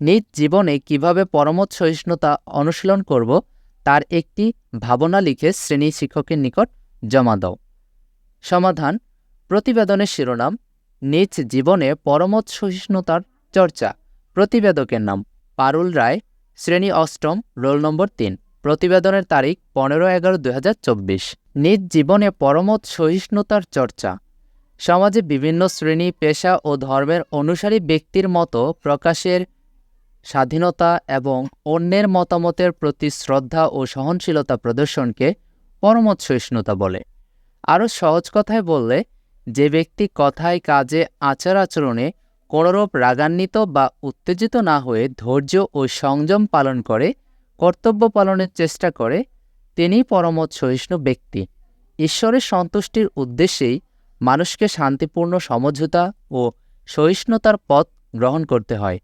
নিজ জীবনে কীভাবে পরমত সহিষ্ণুতা অনুশীলন করব, তার একটি ভাবনা লিখে শ্রেণি শিক্ষকের নিকট জমা দাও। সমাধান, প্রতিবেদনের শিরোনাম, নিজ জীবনে পরমত সহিষ্ণুতার চর্চা, প্রতিবেদকের নাম, পারুল রায়, শ্রেণি অষ্টম, রোল নম্বর তিন, প্রতিবেদনের তারিখ পনেরো এগারো দুই নিজ জীবনে পরমত সহিষ্ণুতার চর্চা, সমাজে বিভিন্ন শ্রেণি, পেশা ও ধর্মের অনুসারী ব্যক্তির মতো প্রকাশের স্বাধীনতা এবং অন্যের মতামতের প্রতি শ্রদ্ধা ও সহনশীলতা প্রদর্শনকে পরমত সহিষ্ণুতা বলে। আরও সহজ কথায় বললে, যে ব্যক্তি কথায় কাজে, আচার আচরণে কোনোরূপ রাগান্বিত বা উত্তেজিত না হয়ে ধৈর্য ও সংযম পালন করে, কর্তব্য পালনের চেষ্টা করে তিনি পরমত সহিষ্ণু ব্যক্তি। ঈশ্বরের সন্তুষ্টির উদ্দেশ্যেই মানুষকে শান্তিপূর্ণ সমঝোতা ও সহিষ্ণুতার পথ গ্রহণ করতে হয়।